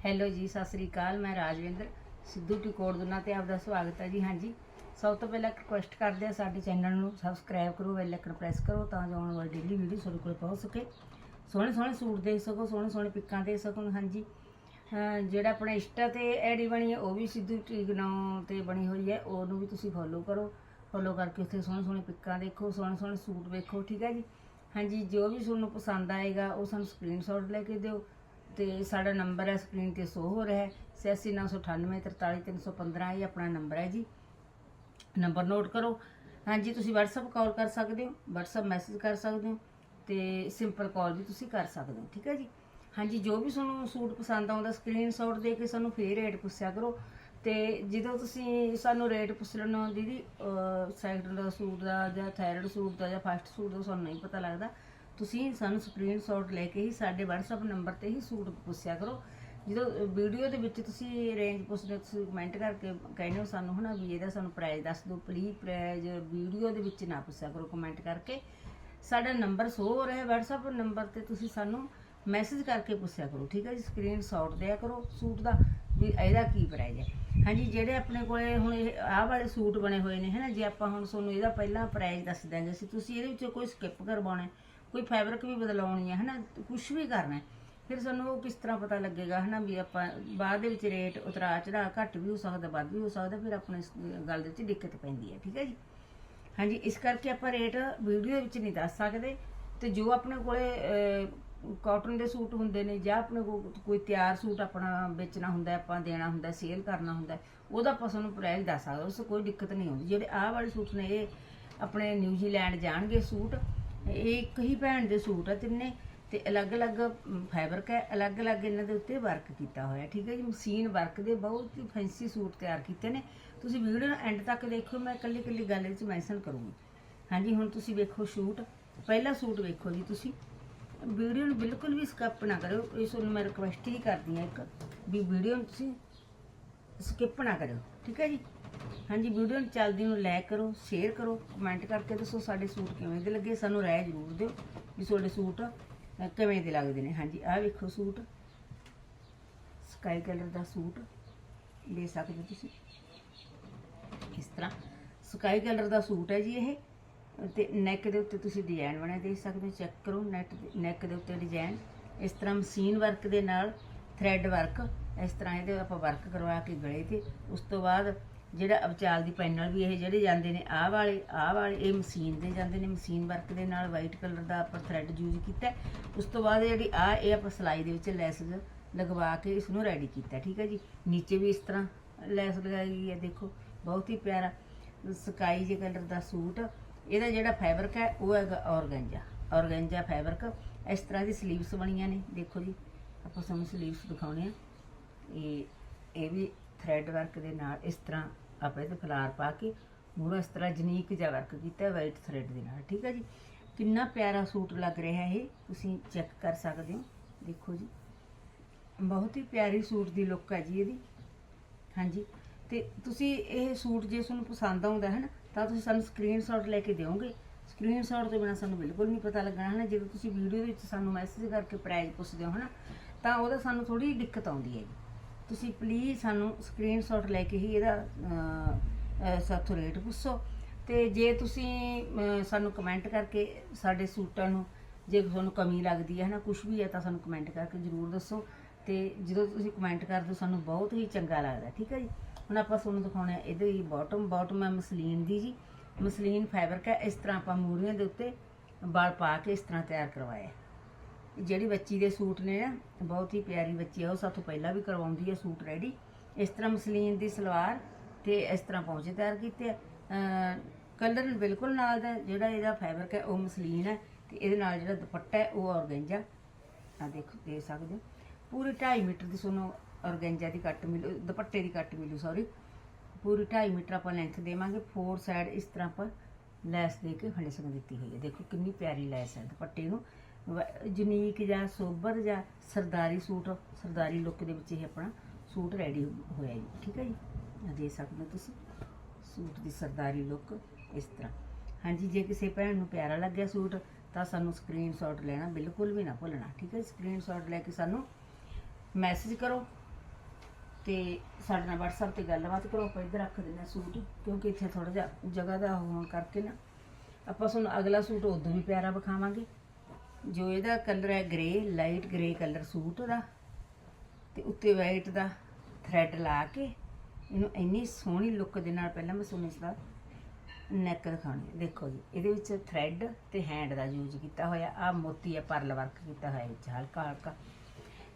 Hello ਜੀ, ਸਤਿ ਸ੍ਰੀ ਅਕਾਲ, ਮੈਂ ਰਾਜਵਿੰਦਰ, ਸਿੱਧੂ ਟਿਕੋੜ ਦੁਨਾ ਤੇ ਆਪਦਾ ਸਵਾਗਤ ਹੈ ਜੀ। ਹਾਂਜੀ, ਸਭ ਤੋਂ ਪਹਿਲਾਂ ਰਿਕੁਐਸਟ ਕਰਦੇ ਆ ਸਾਡੇ ਚੈਨਲ ਨੂੰ ਸਬਸਕ੍ਰਾਈਬ ਕਰੋ ਬੈਲ ਆਈਕਨ ਪ੍ਰੈਸ ਕਰੋ, ਤਾਂ ਜੋ ਆਉਣ ਵਾਲੀ ਡੇਲੀ ਵੀਡੀਓ ਤੁਹਾਡੇ ਕੋਲ ਪਹੁੰਚ ਸਕੇ। ਸੋਹਣੇ ਸੋਹਣੇ ਸੂਟ ਦੇਖ ਸਕੋ, ਸੋਹਣੇ ਸੋਹਣੇ ਪਿੱਕਾਂ ਦੇਖ ਸਕੋ, ਹਾਂਜੀ। ਜਿਹੜਾ ਆਪਣਾ ਇੰਸਟਾ ਤੇ ਐਡੀ ਬਣੀ ਹੈ, ਉਹ ਵੀ ਸਿੱਧੂ ਟਿਕਨੋਂ ਤੇ ਬਣੀ ਹੋਈ ਹੈ, ਉਹਨੂੰ ਵੀ ਤੁਸੀਂ ਫੋਲੋ ਕਰੋ। ਫੋਲੋ ਕਰਕੇ ਉੱਥੇ ਸੋਹਣੇ ਸੋਹਣੇ ਪਿੱਕਾਂ ਦੇਖੋ, ਸੋਹਣੇ ਸੋਹਣੇ ਸੂਟ ਵੇਖੋ, ਠੀਕ ਹੈ ਜੀ। ਹਾਂਜੀ, ਜੋ ਵੀ ਤੁਹਾਨੂੰ ਪਸੰਦ ਆਏਗਾ, ਉਹ ਸਾਨੂੰ ਸਕਰੀਨਸ਼ਾਟ ਲੈ ਕੇ ਦਿਓ। ਤੇ ਸਾਡਾ ਨੰਬਰ ਹੈ ਸਕਰੀਨ ਤੇ ਸ਼ੋ ਹੋ ਰਿਹਾ ਹੈ। 8698433315 ਇਹ ਆਪਣਾ ਨੰਬਰ ਹੈ ਜੀ। ਨੰਬਰ ਨੋਟ ਕਰੋ। ਹਾਂਜੀ, ਤੁਸੀਂ WhatsApp ਕਾਲ ਕਰ ਸਕਦੇ ਹੋ, WhatsApp ਮੈਸੇਜ ਕਰ ਸਕਦੇ ਹੋ ਤੇ ਸਿੰਪਲ ਕਾਲ ਵੀ ਤੁਸੀਂ ਕਰ ਸਕਦੇ ਹੋ, ਠੀਕ ਹੈ ਜੀ? ਹਾਂਜੀ, ਜੋ ਵੀ ਤੁਹਾਨੂੰ ਸੂਟ ਪਸੰਦ ਆਉਂਦਾ ਸਕਰੀਨਸ਼ਾਟ ਦੇ ਕੇ ਸਾਨੂੰ ਫੇਰ ਰੇਟ ਪੁੱਛਿਆ ਕਰੋ ਤੇ ਜਦੋਂ ਤੁਸੀਂ ਸਾਨੂੰ ਰੇਟ ਪੁੱਛ ਲੈਣਾ ਦੀਦੀ ਸੈਕੰਡ ਦਾ ਸੂਟ ਦਾ ਜਾਂ ਥਰਡ ਸੂਟ ਦਾ ਜਾਂ ਫਸਟ ਸੂਟ ਦਾ ਸਾਨੂੰ ਨਹੀਂ ਪਤਾ ਲੱਗਦਾ। ਤੁਸੀਂ ਸਾਨੂੰ ਸਕਰੀਨਸ਼ਾਟ ਲੈ ਕੇ ਹੀ ਸਾਡੇ WhatsApp ਨੰਬਰ ਤੇ ਹੀ ਸੂਟ ਪੁੱਛਿਆ ਕਰੋ। ਜਦੋਂ ਵੀਡੀਓ ਦੇ ਵਿੱਚ ਤੁਸੀਂ ਰੇਂਜ ਪੁੱਛਦੇ ਹੋ, ਤੁਸੀਂ ਕਮੈਂਟ ਕਰਕੇ ਕਹਿੰਦੇ ਹੋ ਸਾਨੂੰ ਹਨਾ ਵੀ ਇਹਦਾ ਸਾਨੂੰ ਪ੍ਰਾਈਸ ਦੱਸ ਦਿਓ ਪਲੀਜ਼ ਪ੍ਰਾਈਸ ਵੀਡੀਓ ਦੇ ਵਿੱਚ ਨਾ ਪੁੱਛਿਆ ਕਰੋ ਕਮੈਂਟ ਕਰਕੇ। ਸਾਡਾ ਨੰਬਰ ਸ਼ੋ ਹੋ ਰਿਹਾ WhatsApp ਨੰਬਰ ਤੇ ਤੁਸੀਂ ਸਾਨੂੰ ਮੈਸੇਜ ਕਰਕੇ ਪੁੱਛਿਆ ਕਰੋ ਠੀਕ ਹੈ ਜੀ? ਸਕਰੀਨਸ਼ਾਟ ਦਿਆ ਕਰੋ ਸੂਟ ਦਾ ਵੀ ਇਹਦਾ ਕੀ ਪ੍ਰਾਈਸ ਹੈ। ਹਾਂਜੀ ਜਿਹੜੇ ਆਪਣੇ ਕੋਲੇ ਹੁਣ ਇਹ ਆਹ ਵਾਲੇ ਸੂਟ ਬਣੇ ਹੋਏ ਨੇ ਹੈ ਨਾ ਜੇ ਆਪਾਂ ਹੁਣ ਤੁਹਾਨੂੰ ਇਹਦਾ ਪਹਿਲਾਂ ਪ੍ਰਾਈਸ ਦੱਸ ਦਾਂਗੇ ਅਸੀਂ ਤੁਸੀਂ ਇਹਦੇ ਵਿੱਚੋਂ ਕੋਈ ਸਕਿਪ ਕਰਵਾਉਣਾ ਕੋਈ ਫੈਬਰਿਕ ਵੀ ਬਦਲਾਉਣੀ ਹੈ ਹਨਾ ਕੁਝ ਵੀ ਕਰਨਾ ਹੈ। ਫਿਰ ਸਾਨੂੰ ਉਹ ਕਿਸ ਤਰ੍ਹਾਂ ਪਤਾ ਲੱਗੇਗਾ, ਹਨਾ, ਵੀ ਆਪਾਂ ਬਾਅਦ ਦੇ ਵਿੱਚ ਰੇਟ ਉਤਰਾ ਚੜਾ ਘੱਟ ਵੀ ਹੋ ਸਕਦਾ, ਵੱਧ ਵੀ ਹੋ ਸਕਦਾ, ਫਿਰ ਆਪਣੇ ਇਸ ਗੱਲ ਦੇ ਵਿੱਚ ਦਿੱਕਤ ਪੈਂਦੀ ਹੈ, ਠੀਕ ਹੈ ਜੀ? ਹਾਂਜੀ, ਇਸ ਕਰਕੇ ਆਪਾਂ ਰੇਟ ਵੀਡੀਓ ਵਿੱਚ ਨਹੀਂ ਦੱਸ ਸਕਦੇ ਤੇ ਜੋ ਆਪਣੇ ਕੋਲੇ ਕਾਟਨ ਦੇ ਸੂਟ ਹੁੰਦੇ ਨੇ ਜਾਂ ਆਪਣੇ ਕੋਲ ਕੋਈ ਤਿਆਰ ਸੂਟ ਆਪਣਾ ਵੇਚਣਾ ਹੁੰਦਾ ਆਪਾਂ ਦੇਣਾ ਹੁੰਦਾ ਸੇਲ ਕਰਨਾ ਹੁੰਦਾ ਉਹਦਾ ਆਪਾਂ ਸਾਨੂੰ ਪ੍ਰਾਈਸ ਦੱਸ ਸਕਦੇ ਉਸ 'ਚ ਕੋਈ ਦਿੱਕਤ ਨਹੀਂ ਆਉਂਦੀ। ਜਿਹੜੇ ਆਹ ਵਾਲੇ ਸੂਟ ਨੇ, ਇਹ ਆਪਣੇ ਨਿਊਜ਼ੀਲੈਂਡ ਜਾਣਗੇ ਸੂਟ ਇਹ ਇੱਕ ਹੀ ਭੈਣ ਦੇ ਸੂਟ ਆ ਤਿੰਨੇ ਤੇ ਅਲੱਗ-ਅਲੱਗ ਫੈਬਰਿਕ ਹੈ, ਅਲੱਗ-ਅਲੱਗ ਇਹਨਾਂ ਦੇ ਉੱਤੇ ਵਰਕ ਕੀਤਾ ਹੋਇਆ। ਠੀਕ ਹੈ ਜੀ ਮਸ਼ੀਨ ਵਰਕ ਦੇ ਬਹੁਤ ਹੀ ਫੈਂਸੀ ਸੂਟ ਤਿਆਰ ਕੀਤੇ ਨੇ। ਤੁਸੀਂ ਵੀਡੀਓ ਨੂੰ ਐਂਡ ਤੱਕ ਦੇਖਿਓ ਮੈਂ ਇਕੱਲੀ-ਇਕੱਲੀ ਗੱਲ ਵਿੱਚ ਮੈਂਸ਼ਨ ਕਰੂੰਗੀ। ਹਾਂਜੀ, ਹੁਣ ਤੁਸੀਂ ਵੇਖੋ ਸ਼ੂਟ। ਪਹਿਲਾ ਸੂਟ ਵੇਖੋ ਜੀ ਤੁਸੀਂ। ਵੀਡੀਓ ਨੂੰ ਬਿਲਕੁਲ ਵੀ ਸਕਿਪ ਨਾ ਕਰਿਓ। ਇਸ ਨੂੰ ਮੈਂ ਰਿਕੁਐਸਟ ਹੀ ਕਰਦੀ ਹਾਂ ਇੱਕ, ਵੀ ਵੀਡੀਓ ਨੂੰ ਤੁਸੀਂ ਸਕਿਪ ਨਾ ਕਰਿਓ। ਠੀਕ ਹੈ ਜੀ? ਹਾਂਜੀ, ਵੀਡੀਓ ਨੂੰ ਚੱਲਦੀ ਨੂੰ ਲਾਈਕ ਕਰੋ ਸ਼ੇਅਰ ਕਰੋ ਕਮੈਂਟ ਕਰਕੇ ਦੱਸੋ ਸਾਡੇ ਸੂਟ ਕਿਵੇਂ ਦੇ ਲੱਗੇ, ਸਾਨੂੰ ਰਾਏ ਜ਼ਰੂਰ ਦਿਓ ਵੀ ਤੁਹਾਡੇ ਸੂਟ ਕਿਵੇਂ ਦੇ ਲੱਗਦੇ ਨੇ। ਹਾਂਜੀ, ਆਹ ਵੇਖੋ ਸੂਟ। ਸਕਾਈ ਕਲਰ ਦਾ ਸੂਟ ਲੈ ਸਕਦੇ ਹੋ ਤੁਸੀਂ। ਇਸ ਤਰ੍ਹਾਂ ਸਕਾਈ ਕਲਰ ਦਾ ਸੂਟ ਹੈ ਜੀ ਇਹ। ਤੇ ਨੈਕ ਦੇ ਉੱਤੇ ਤੁਸੀਂ ਡਿਜ਼ਾਈਨ ਬਣਿਆ ਦੇਖ ਸਕਦੇ ਹੋ ਚੈੱਕ ਕਰੋ ਨੈਟ ਨੈਕ ਦੇ ਉੱਤੇ ਡਿਜ਼ਾਈਨ ਇਸ ਤਰ੍ਹਾਂ ਮਸ਼ੀਨ ਵਰਕ ਦੇ ਨਾਲ ਥ੍ਰੈਡ ਵਰਕ ਇਸ ਤਰ੍ਹਾਂ ਇਹਦੇ ਆਪਾਂ ਵਰਕ ਕਰਵਾ ਕੇ ਗਲੇ ਤੇ। ਉਸ ਤੋਂ ਬਾਅਦ ਜਿਹੜਾ ਅਬਚਾਲ ਦੀ ਪੈਨਲ ਵੀ ਇਹ ਜਿਹੜੇ ਜਾਂਦੇ ਨੇ, ਆਹ ਵਾਲੇ ਆਹ ਵਾਲੇ, ਇਹ ਮਸ਼ੀਨ ਦੇ ਜਾਂਦੇ ਨੇ, ਮਸ਼ੀਨ ਵਰਕ ਦੇ ਨਾਲ ਵਾਈਟ ਕਲਰ ਦਾ ਆਪਾਂ ਥ੍ਰੈਡ ਯੂਜ਼ ਕੀਤਾ ਉਸ ਤੋਂ ਬਾਅਦ ਜਿਹੜੀ ਆ ਇਹ ਆਪਾਂ ਸਲਾਈ ਦੇ ਵਿੱਚ ਲੈਸ ਲਗਵਾ ਕੇ ਇਸ ਨੂੰ ਰੈਡੀ ਕੀਤਾ ਠੀਕ ਹੈ ਜੀ। ਨੀਚੇ ਵੀ ਇਸ ਤਰ੍ਹਾਂ ਲੈਸ ਲਗਾਈ ਗਈ ਹੈ, ਦੇਖੋ, ਬਹੁਤ ਹੀ ਪਿਆਰਾ ਸਕਾਈ ਜੇ ਕਲਰ ਦਾ ਸੂਟ। ਇਹਦਾ ਜਿਹੜਾ ਫੈਬਰਿਕ ਹੈ, ਉਹ ਹੈਗਾ ਔਰਗੈਂਜਾ। ਔਰਗੈਂਜਾ ਫੈਬਰਿਕ ਇਸ ਤਰ੍ਹਾਂ ਦੀ ਸਲੀਵਸ ਬਣੀਆਂ ਨੇ, ਦੇਖੋ ਜੀ। ਆਪਾਂ ਤੁਹਾਨੂੰ ਸਲੀਵਸ ਦਿਖਾਉਣੇ ਆ। ਇਹ ਇਹ ਵੀ ਥ੍ਰੈਡ ਵਰਕ ਦੇ ਨਾਲ ਇਸ ਤਰ੍ਹਾਂ ਆਪਾਂ ਇਹਦੇ ਫਲਾਰ ਪਾ ਕੇ ਮੂਹਰੋਂ ਇਸ ਤਰ੍ਹਾਂ ਜਨੀਕ ਜਿਹਾ ਵਰਕ ਕੀਤਾ ਵਾਈਟ ਥ੍ਰੈਡ ਦੇ ਨਾਲ, ਠੀਕ ਹੈ ਜੀ? ਕਿੰਨਾ ਪਿਆਰਾ ਸੂਟ ਲੱਗ ਰਿਹਾ ਇਹ, ਤੁਸੀਂ ਚੈੱਕ ਕਰ ਸਕਦੇ ਹੋ, ਦੇਖੋ ਜੀ। ਬਹੁਤ ਹੀ ਪਿਆਰੀ ਸੂਟ ਦੀ ਲੁੱਕ ਹੈ ਜੀ ਇਹਦੀ, ਹਾਂਜੀ। ਤੇ ਤੁਸੀਂ ਇਹ ਸੂਟ ਜੇ ਤੁਹਾਨੂੰ ਪਸੰਦ ਆਉਂਦਾ ਹੈ ਨਾ, ਤਾਂ ਤੁਸੀਂ ਸਾਨੂੰ ਸਕਰੀਨਸ਼ਾਟ ਲੈ ਕੇ ਦਿਓਗੇ। ਸਕਰੀਨਸ਼ਾਟ ਤੋਂ ਬਿਨਾ ਸਾਨੂੰ ਬਿਲਕੁਲ ਨਹੀਂ ਪਤਾ ਲੱਗਣਾ ਹੈ ਨਾ, ਜਦੋਂ ਤੁਸੀਂ ਵੀਡੀਓ ਦੇ ਵਿੱਚ ਸਾਨੂੰ ਮੈਸੇਜ ਕਰਕੇ ਪ੍ਰਾਈਸ ਪੁੱਛਦੇ ਹੋ ਹੈ ਨਾ, ਤਾਂ ਉਹਦਾ ਸਾਨੂੰ ਥੋੜੀ ਦਿੱਕਤ ਆਉਂਦੀ ਹੈ ਜੀ। ਤੁਸੀਂ ਪਲੀਜ਼ ਸਾਨੂੰ ਸਕਰੀਨਸ਼ਾਟ ਲੈ ਕੇ ਹੀ ਇਹਦਾ ਅਹ, ਸਾਥੋਂ ਰੇਟ ਪੁੱਛੋ। ਤੇ ਜੇ ਤੁਸੀਂ ਸਾਨੂੰ ਕਮੈਂਟ ਕਰਕੇ ਸਾਡੇ ਸੂਟਾਂ ਨੂੰ ਜੇ ਤੁਹਾਨੂੰ ਕਮੀ ਲੱਗਦੀ ਹੈ ਨਾ ਕੁਝ ਵੀ ਹੈ ਤਾਂ ਸਾਨੂੰ ਕਮੈਂਟ ਕਰਕੇ ਜ਼ਰੂਰ ਦੱਸੋ। ਤੇ ਜਦੋਂ ਤੁਸੀਂ ਕਮੈਂਟ ਕਰਦੇ ਹੋ ਸਾਨੂੰ ਬਹੁਤ ਹੀ ਚੰਗਾ ਲੱਗਦਾ ਠੀਕ ਹੈ ਜੀ? ਹੁਣ ਆਪਾਂ ਤੁਹਾਨੂੰ ਦਿਖਾਉਣਾ ਹੈ ਇਹਦੇ ਬਾਟਮ ਬਾਟਮ ਹੈ ਮਸਲੀਨ ਦੀ ਜੀ। ਮਸਲੀਨ ਫੈਬਰਿਕ ਹੈ। ਇਸ ਤਰ੍ਹਾਂ ਆਪਾਂ ਮੂਰੀਆਂ ਦੇ ਉੱਤੇ ਬਾਲ ਪਾ ਕੇ ਇਸ ਤਰ੍ਹਾਂ ਤਿਆਰ ਕਰਵਾਇਆ ਜਿਹੜੀ ਬੱਚੀ ਦੇ ਸੂਟ ਨੇ ਨਾ, ਬਹੁਤ ਹੀ ਪਿਆਰੀ ਬੱਚੀ ਆ, ਉਹ ਸਾਥੋਂ ਪਹਿਲਾਂ ਵੀ ਕਰਵਾਉਂਦੀ ਹੈ ਸੂਟ ਰੈਡੀ ਇਸ ਤਰ੍ਹਾਂ ਮਸਲੀਨ ਦੀ ਸਲਵਾਰ ਤੇ ਇਸ ਤਰ੍ਹਾਂ ਪੌਂਚੇ ਤਿਆਰ ਕੀਤੇ ਕਲਰ ਬਿਲਕੁਲ ਨਾਲ ਦਾ, ਜਿਹੜਾ ਇਹਦਾ ਫੈਬਰਿਕ ਹੈ, ਉਹ ਮਸਲੀਨ ਹੈ ਤੇ ਇਹਦੇ ਨਾਲ ਜਿਹੜਾ ਦੁਪੱਟਾ ਹੈ, ਉਹ ਔਰਗੈਂਜਾ। ਆ ਦੇਖੋ ਦੇ ਸਕਦੇ ਹੋ। ਪੂਰੀ 2.5 ਮੀਟਰ ਦੀ ਤੁਹਾਨੂੰ ਔਰਗੈਂਜਾ ਦੀ ਕੱਟ ਮਿਲੂ, ਦੁਪੱਟੇ ਦੀ ਕੱਟ ਮਿਲੂ ਸੌਰੀ ਪੂਰੀ 2.5 ਮੀਟਰ ਆਪਾਂ ਲੈਂਥ ਦੇਵਾਂਗੇ ਫੋਰ ਸਾਈਡ ਇਸ ਤਰ੍ਹਾਂ ਆਪਾਂ ਲੈਸ ਦੇ ਕੇ ਫਿਨਿਸ਼ਿੰਗ ਦਿੱਤੀ ਹੋਈ ਹੈ। ਦੇਖੋ, ਕਿੰਨੀ ਪਿਆਰੀ ਲੈਸ ਹੈ ਦੁਪੱਟੇ ਨੂੰ। ਜੁਨੀਕ ਜਾਂ ਸੋਬਰ ਜਾਂ ਸਰਦਾਰੀ ਸੂਟ, ਸਰਦਾਰੀ ਲੁੱਕ ਦੇ ਵਿੱਚ ਇਹ ਆਪਣਾ ਸੂਟ ਰੈਡੀ ਹੋਇਆ ਜੀ। ਠੀਕ ਹੈ ਜੀ? ਆ ਦੇ ਸਕਦੇ ਹੋ ਤੁਸੀਂ। ਸੂਟ ਦੀ ਸਰਦਾਰੀ ਲੁੱਕ ਇਸ ਤਰ੍ਹਾਂ। ਹਾਂਜੀ, ਜੇ ਕਿਸੇ ਭੈਣ ਨੂੰ ਪਿਆਰਾ ਲੱਗਿਆ ਸੂਟ, ਤਾਂ ਸਾਨੂੰ ਸਕਰੀਨਸ਼ਾਟ ਲੈਣਾ, ਬਿਲਕੁਲ ਵੀ ਨਾ ਭੁੱਲਣਾ। ਠੀਕ ਹੈ ਸਕਰੀਨਸ਼ਾਟ ਲੈ ਕੇ ਸਾਨੂੰ ਮੈਸੇਜ ਕਰੋ ਤੇ ਸਾਡੇ ਨਾਲ WhatsApp ਤੇ ਗੱਲਬਾਤ ਕਰੋ। ਆਪਾਂ ਇੱਧਰ ਰੱਖ ਦਿੰਦੇ ਸੂਟ, ਕਿਉਂਕਿ ਇੱਥੇ ਥੋੜਾ ਜਿਹਾ ਜਗ੍ਹਾ ਦਾ ਹੋਣ ਕਰਕੇ ਨਾ ਆਪਾਂ ਤੁਹਾਨੂੰ ਅਗਲਾ ਸੂਟ ਉਦੋਂ ਵੀ ਪਿਆਰਾ ਵਿਖਾਵਾਂਗੇ। ਜੋ ਇਹਦਾ ਕਲਰ ਹੈ grey light grey colour suit ਦਾ ਤੇ ਉੱਤੇ ਵਾਈਟ ਦਾ ਥ੍ਰੈਡ ਲਾ ਕੇ ਇਹਨੂੰ ਇੰਨੀ ਸੋਹਣੀ ਲੁੱਕ ਦੇ ਨਾਲ ਪਹਿਲਾਂ ਮੈਂ ਤੁਹਾਨੂੰ ਦਾ ਨੈਕ ਦਿਖਾਉਣੀ ਦੇਖੋ ਜੀ, ਇਹਦੇ ਵਿੱਚ ਥ੍ਰੈਡ ਤੇ ਹੈਂਡ ਦਾ ਯੂਜ਼ ਕੀਤਾ ਹੋਇਆ ਆ ਮੋਤੀ ਹੈ ਪਰਲ ਵਰਕ ਕੀਤਾ ਹੋਇਆ ਵਿੱਚ, ਹਲਕਾ ਹਲਕਾ।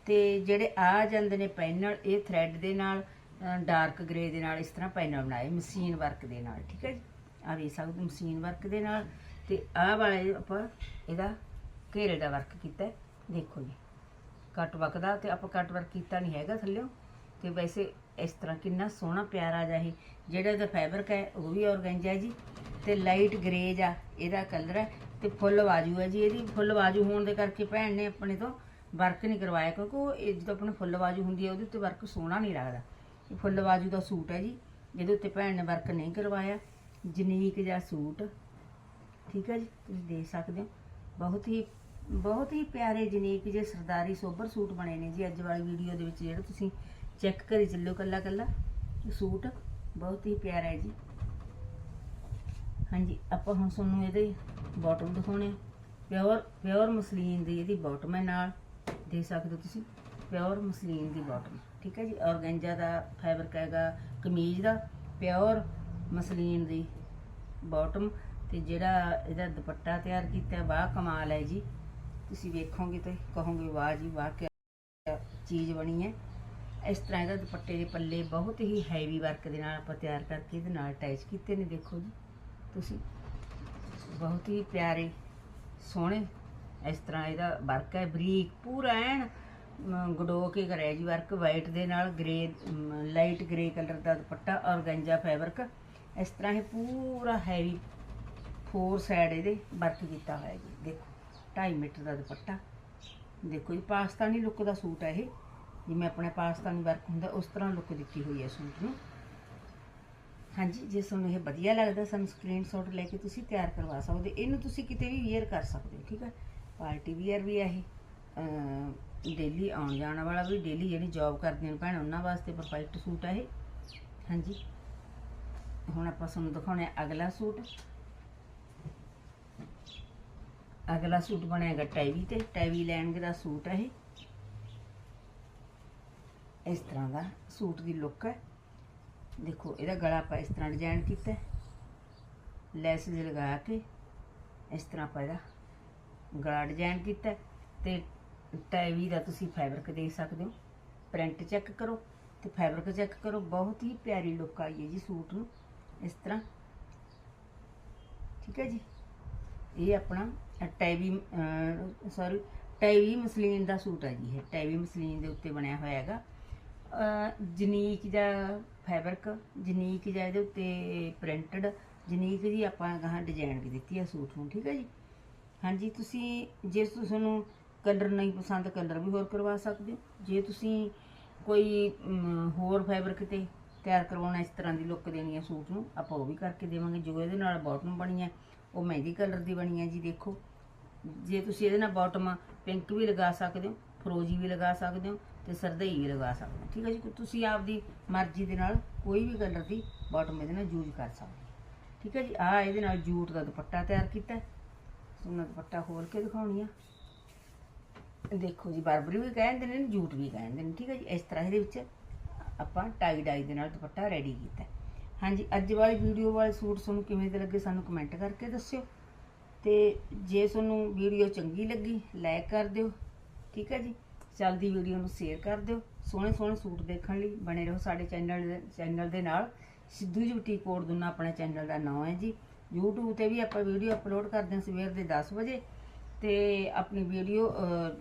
ਤੇ ਜਿਹੜੇ ਆ ਜਾਂਦੇ ਨੇ ਪੈਨਲ, ਇਹ ਥ੍ਰੈਡ ਦੇ ਨਾਲ ਡਾਰਕ ਗ੍ਰੇ ਦੇ ਨਾਲ ਇਸ ਤਰ੍ਹਾਂ ਪੈਨਲ ਬਣਾਏ ਮਸ਼ੀਨ ਵਰਕ ਦੇ ਨਾਲ, ਠੀਕ ਹੈ ਜੀ? ਆ ਵੇਖ ਸਕਦੇ ਮਸ਼ੀਨ ਵਰਕ ਦੇ ਨਾਲ ਤੇ ਆਹ ਵਾਲੇ ਆਪਾਂ ਇਹਦਾ ਘੇਰੇ ਦਾ ਵਰਕ ਕੀਤਾ ਹੈ। ਦੇਖੋ ਜੀ ਕੱਟ ਵਕਦਾ ਤੇ ਆਪਾਂ ਕੱਟ ਵਰਕ ਕੀਤਾ ਨਹੀਂ ਹੈਗਾ ਥੱਲਿਓ। ਤੇ ਵੈਸੇ ਇਸ ਤਰ੍ਹਾਂ ਕਿੰਨਾ ਸੋਹਣਾ ਪਿਆਰਾ ਜਿਹਾ ਇਹ, ਜਿਹੜਾ ਇਹਦਾ ਫੈਬਰਿਕ ਹੈ, ਉਹ ਵੀ ਔਰਗੈਂਜਾ ਹੈ ਜੀ। ਤੇ ਲਾਈਟ ਗ੍ਰੇ ਜਾ ਇਹਦਾ ਕਲਰ ਹੈ। ਤੇ ਫੁੱਲ ਬਾਜੂ ਹੈ ਜੀ ਇਹਦੀ। ਫੁੱਲ ਬਾਜੂ ਹੋਣ ਦੇ ਕਰਕੇ ਭੈਣ ਨੇ ਆਪਣੇ ਤੋਂ ਵਰਕ ਨਹੀਂ ਕਰਵਾਇਆ, ਕਿਉਂਕਿ ਉਹ ਇਹ ਜਦੋਂ ਆਪਣੇ ਫੁੱਲ ਬਾਜੂ ਹੁੰਦੀ ਹੈ, ਉਹਦੇ ਉੱਤੇ ਵਰਕ ਸੋਹਣਾ ਨਹੀਂ ਲੱਗਦਾ। ਇਹ ਫੁੱਲ ਬਾਜੂ ਦਾ ਸੂਟ ਹੈ ਜੀ ਇਹਦੇ ਉੱਤੇ ਭੈਣ ਨੇ ਵਰਕ ਨਹੀਂ ਕਰਵਾਇਆ। ਜਨੀਕ ਜਿਹਾ ਸੂਟ, ਠੀਕ ਹੈ ਜੀ, ਤੁਸੀਂ ਦੇਖ ਸਕਦੇ ਹੋ। ਬਹੁਤ ਹੀ ਬਹੁਤ ਹੀ ਪਿਆਰੇ ਜਨੀਕ ਜੇ ਸਰਦਾਰੀ ਸੋਬਰ ਸੂਟ ਬਣੇ ਨੇ ਜੀ ਅੱਜ ਵਾਲੀ ਵੀਡੀਓ ਦੇ ਵਿੱਚ, ਜਿਹੜਾ ਤੁਸੀਂ ਚੈੱਕ ਕਰੀ ਚੱਲਿਓ ਕੱਲਾ ਕੱਲਾ। ਸੂਟ ਬਹੁਤ ਹੀ ਪਿਆਰਾ ਹੈ ਜੀ। ਹਾਂਜੀ, ਆਪਾਂ ਹੁਣ ਤੁਹਾਨੂੰ ਇਹਦੇ ਬਾਟਮ ਦਿਖਾਉਣੇ ਪਿਓਰ ਪਿਓਰ ਮਸਲੀਨ ਦੀ ਇਹਦੀ ਬਾਟਮ ਹੈ ਨਾਲ। ਦੇ ਸਕਦੇ ਹੋ ਤੁਸੀਂ ਪਿਓਰ ਮਸਲੀਨ ਦੀ ਬਾਟਮ ਠੀਕ ਹੈ ਜੀ, ਔਰਗੈਂਜਾ ਦਾ ਫੈਬਰਿਕ ਹੈਗਾ, ਕਮੀਜ਼ ਦਾ ਪਿਓਰ ਮਸਲੀਨ ਦੀ ਬਾਟਮ ਤੇ ਜਿਹੜਾ ਇਹਦਾ ਦੁਪੱਟਾ ਤਿਆਰ ਕੀਤਾ, ਵਾਹ ਕਮਾਲ ਹੈ ਜੀ। ਤੁਸੀਂ ਵੇਖੋਗੇ ਤੇ ਕਹੋਗੇ, ਵਾਹ ਜੀ ਵਾਹ ਕੀ ਚੀਜ਼ ਬਣੀ ਹੈ। ਇਸ ਤਰ੍ਹਾਂ ਇਹਦਾ ਦੁਪੱਟੇ ਦੇ ਪੱਲੇ ਬਹੁਤ ਹੀ ਹੈਵੀ ਵਰਕ ਦੇ ਨਾਲ ਆਪਾਂ ਤਿਆਰ ਕਰਕੇ ਇਹਦੇ ਨਾਲ ਅਟੈਚ ਕੀਤੇ ਨੇ, ਦੇਖੋ ਜੀ। ਤੁਸੀਂ ਬਹੁਤ ਹੀ ਪਿਆਰੇ, ਸੋਹਣੇ ਇਸ ਤਰ੍ਹਾਂ ਇਹਦਾ ਵਰਕ ਹੈ। ਬਰੀਕ, ਪੂਰਾ ਐਨ ਗਡੋ ਕੇ ਕਰਿਆ ਜੀ ਵਰਕ ਵਾਈਟ ਦੇ ਨਾਲ ਗ੍ਰੇ ਲਾਈਟ ਗ੍ਰੇ ਕਲਰ ਦਾ ਦੁਪੱਟਾ ਔਰ ਗੰਜਾ ਫੈਬਰਿਕ ਇਸ ਤਰ੍ਹਾਂ ਇਹ ਪੂਰਾ ਹੈਵੀ ਫੋਰ ਸਾਈਡ ਇਹਦੇ ਵਰਕ ਕੀਤਾ ਹੋਇਆ ਜੀ, ਦੇਖੋ। 2.5 ਮੀਟਰ ਦਾ ਦੁਪੱਟਾ। ਦੇਖੋ ਜੀ, ਪਾਕਿਸਤਾਨੀ ਲੁੱਕ ਦਾ ਸੂਟ ਹੈ ਇਹ। ਜਿਵੇਂ ਆਪਣਾ ਪਾਕਿਸਤਾਨੀ ਵਰਕ ਹੁੰਦਾ, ਉਸ ਤਰ੍ਹਾਂ ਲੁੱਕ ਦਿੱਤੀ ਹੋਈ ਹੈ ਸੂਟ ਨੂੰ। ਹਾਂਜੀ, ਜੇ ਤੁਹਾਨੂੰ ਇਹ ਵਧੀਆ ਲੱਗਦਾ, ਸਾਨੂੰ ਸਕਰੀਨਸ਼ਾਟ ਲੈ ਕੇ ਤੁਸੀਂ ਤਿਆਰ ਕਰਵਾ ਸਕਦੇ ਇਹਨੂੰ ਤੁਸੀਂ ਕਿਤੇ ਵੀ ਵੇਅਰ ਕਰ ਸਕਦੇ ਹੋ, ਠੀਕ ਹੈ ਪਾਰਟੀ ਵੇਅਰ ਵੀ ਹੈ ਇਹ। ਡੇਲੀ ਆਉਣ ਜਾਣ ਵਾਲਾ ਵੀ ਡੇਲੀ ਜਿਹੜੀ ਜੌਬ ਕਰਦੀਆਂ ਨੇ ਭੈਣ, ਉਹਨਾਂ ਵਾਸਤੇ ਪਰਫੈਕਟ ਸੂਟ ਹੈ ਇਹ। ਹਾਂਜੀ। ਹੁਣ ਆਪਾਂ ਤੁਹਾਨੂੰ ਦਿਖਾਉਣਾ ਹੈ ਅਗਲਾ ਸੂਟ। ਅਗਲਾ ਸੂਟ ਬਣੇਗਾ ਟੈਵੀ ਤੇ, ਟੈਵੀ ਲੈਣਗੇ ਦਾ ਸੂਟ ਹੈ ਇਹ। ਇਸ ਤਰ੍ਹਾਂ ਦਾ ਸੂਟ ਦੀ ਲੁੱਕ ਹੈ। ਦੇਖੋ, ਇਹਦਾ ਗਲਾ ਆਪਾਂ ਇਸ ਤਰ੍ਹਾਂ ਡਿਜ਼ਾਈਨ ਕੀਤਾ ਹੈ। ਲੈਸ ਲਗਾ ਕੇ ਇਸ ਤਰ੍ਹਾਂ ਆਪਾਂ ਇਹਦਾ ਗਲਾ ਡਿਜ਼ਾਈਨ ਕੀਤਾ ਹੈ ਤੇ ਟੈਵੀ ਦਾ ਤੁਸੀਂ ਫੈਬਰਿਕ ਦੇਖ ਸਕਦੇ ਹੋ। ਪ੍ਰਿੰਟ ਚੈੱਕ ਕਰੋ ਤੇ ਫੈਬਰਿਕ ਚੈੱਕ ਕਰੋ। ਬਹੁਤ ਹੀ ਪਿਆਰੀ ਲੁੱਕ ਆਈ ਹੈ ਜੀ ਸੂਟ ਨੂੰ। ਇਸ ਤਰ੍ਹਾਂ। ਠੀਕ ਹੈ ਜੀ। ਇਹ ਆਪਣਾ ਟੈਵੀ ਸੌਰੀ ਟੈਵੀ ਮਸਲੀਨ ਦਾ ਸੂਟ ਹੈ ਜੀ ਇਹ। ਟੈਵੀ ਮਸਲੀਨ ਦੇ ਉੱਤੇ ਬਣਿਆ ਹੋਇਆ ਹੈਗਾ। ਜਨੀਕ ਜਾਂ ਫੈਬਰਿਕ ਜਨੀਕ ਜਾਂ ਇਹਦੇ ਉੱਤੇ ਪ੍ਰਿੰਟਡ ਜਨੀਕ ਜੀ ਆਪਾਂ ਗਾਹਾਂ ਡਿਜ਼ਾਈਨ ਵੀ ਦਿੱਤੀ ਹੈ ਸੂਟ ਨੂੰ, ਠੀਕ ਹੈ ਜੀ? ਹਾਂਜੀ, ਤੁਸੀਂ ਜੇ ਤੁਹਾਨੂੰ ਕਲਰ ਨਹੀਂ ਪਸੰਦ ਕਲਰ ਵੀ ਹੋਰ ਕਰਵਾ ਸਕਦੇ ਹੋ। ਜੇ ਤੁਸੀਂ ਕੋਈ ਹੋਰ ਫੈਬਰਿਕ ਤੇ ਤਿਆਰ ਕਰਵਾਉਣਾ, ਇਸ ਤਰ੍ਹਾਂ ਦੀ ਲੁੱਕ ਦੇਣੀ ਹੈ ਸੂਟ ਨੂੰ, ਆਪਾਂ ਉਹ ਵੀ ਕਰਕੇ ਦੇਵਾਂਗੇ, ਜੋ ਇਹਦੇ ਨਾਲ ਬਾਟਮ ਬਣੀ ਹੈ ਉਹ ਮਹਿੰਦੀ ਕਲਰ ਦੀ ਬਣੀ ਹੈ ਜੀ, ਦੇਖੋ। ਜੇ ਤੁਸੀਂ ਇਹਦੇ ਨਾਲ ਬਾਟਮ ਪਿੰਕ ਵੀ ਲਗਾ ਸਕਦੇ ਹੋ, ਫਰੋਜੀ ਵੀ ਲਗਾ ਸਕਦੇ ਹੋ ਤੇ ਸਰਦਈ ਵੀ ਲਗਾ ਸਕਦੇ ਹੋ। ਠੀਕ ਹੈ ਜੀ ਤੁਸੀਂ ਆਪਦੀ ਮਰਜ਼ੀ ਦੇ ਨਾਲ ਕੋਈ ਵੀ ਕਲਰ ਦੀ ਬਾਟਮ ਇਹਦੇ ਨਾਲ ਯੂਜ਼ ਕਰ ਸਕਦੇ ਹੋ। ਠੀਕ ਹੈ ਜੀ ਆ ਇਹਦੇ ਨਾਲ ਜੂਟ ਦਾ ਦੁਪੱਟਾ ਤਿਆਰ ਕੀਤਾ ਸੋਨਾ ਦੁਪੱਟਾ ਖੋਲ ਕੇ ਦਿਖਾਉਣੀ ਆ। ਦੇਖੋ ਜੀ, ਬਰਬਰੀ ਵੀ ਕਹਿੰਦੇ ਨੇ, ਜੂਟ ਵੀ ਕਹਿੰਦੇ ਨੇ। ਠੀਕ ਹੈ ਜੀ, ਇਸ ਤਰ੍ਹਾਂ ਇਹਦੇ ਵਿੱਚ ਆਪਾਂ ਟਾਈ ਡਾਈ ਦੇ ਨਾਲ ਦੁਪੱਟਾ ਰੈਡੀ ਕੀਤਾ ਹਾਂਜੀ, ਅੱਜ ਵਾਲੀ ਵੀਡੀਓ ਵਾਲੇ ਸੂਟ ਤੁਹਾਨੂੰ ਕਿਵੇਂ ਦੇ ਲੱਗੇ ਸਾਨੂੰ ਕਮੈਂਟ ਕਰਕੇ ਦੱਸਿਓ। ਤੇ ਜੇ ਤੁਹਾਨੂੰ ਵੀਡੀਓ ਚੰਗੀ ਲੱਗੀ ਲਾਈਕ ਕਰ ਦਿਓ, ਠੀਕ ਹੈ ਜੀ? ਚੱਲਦੀ ਵੀਡੀਓ ਨੂੰ ਸ਼ੇਅਰ ਕਰ ਦਿਓ। ਸੋਹਣੇ ਸੋਹਣੇ ਸੂਟ ਦੇਖਣ ਲਈ ਬਣੇ ਰਹੋ ਸਾਡੇ ਚੈਨਲ ਚੈਨਲ ਦੇ ਨਾਲ। ਸਿੱਧੂ ਜੀ ਬੁਟੀਕ ਕੋਡ ਦੁਨਾ ਆਪਣੇ ਚੈਨਲ ਦਾ ਨਾਮ ਹੈ ਜੀ। YouTube ਤੇ ਵੀ ਆਪਾਂ ਵੀਡੀਓ ਅਪਲੋਡ ਕਰਦੇ ਹਾਂ ਸਵੇਰ ਦੇ 10 ਵਜੇ। ਤੇ ਆਪਣੀ ਵੀਡੀਓ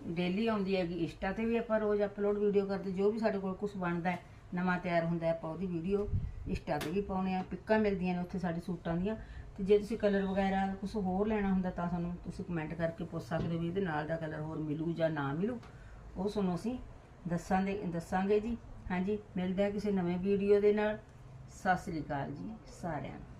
ਡੇਲੀ ਆਉਂਦੀ ਹੈਗੀ, ਇੰਸਟਾ ਤੇ ਵੀ ਆਪਾਂ ਰੋਜ਼ ਅਪਲੋਡ ਵੀਡੀਓ ਕਰਦੇ ਜੋ ਵੀ ਸਾਡੇ ਕੋਲ ਕੁਝ ਬਣਦਾ ਹੈ ਨਵਾਂ ਤਿਆਰ ਹੁੰਦਾ ਆਪਾਂ ਉਹਦੀ ਵੀਡੀਓ ਇੰਸਟਾ ਤੇ ਵੀ ਪਾਉਣੇ ਆ, ਪਿੱਕਾਂ ਮਿਲਦੀਆਂ ਨੇ ਉੱਥੇ ਸਾਡੇ ਸੂਟਾਂ ਦੀਆਂ। ਤੇ ਜੇ ਤੁਸੀਂ ਕਲਰ ਵਗੈਰਾ ਕੁਝ ਹੋਰ ਲੈਣਾ ਹੁੰਦਾ ਤਾਂ ਸਾਨੂੰ ਤੁਸੀਂ ਕਮੈਂਟ ਕਰਕੇ ਪੁੱਛ ਸਕਦੇ ਹੋ ਵੀ ਇਹਦੇ ਨਾਲ ਦਾ ਕਲਰ ਹੋਰ ਮਿਲੂ ਜਾਂ ਨਾ ਮਿਲੂ। ਉਹ ਤੁਹਾਨੂੰ ਅਸੀਂ ਦੱਸਾਂਗੇ ਦੱਸਾਂਗੇ ਜੀ। ਹਾਂਜੀ, ਮਿਲਦੇ ਆ ਕਿਸੇ ਨਵੇਂ ਵੀਡੀਓ ਦੇ ਨਾਲ। ਸਤਿ ਸ੍ਰੀ ਅਕਾਲ ਜੀ ਸਾਰਿਆਂ ਨੂੰ।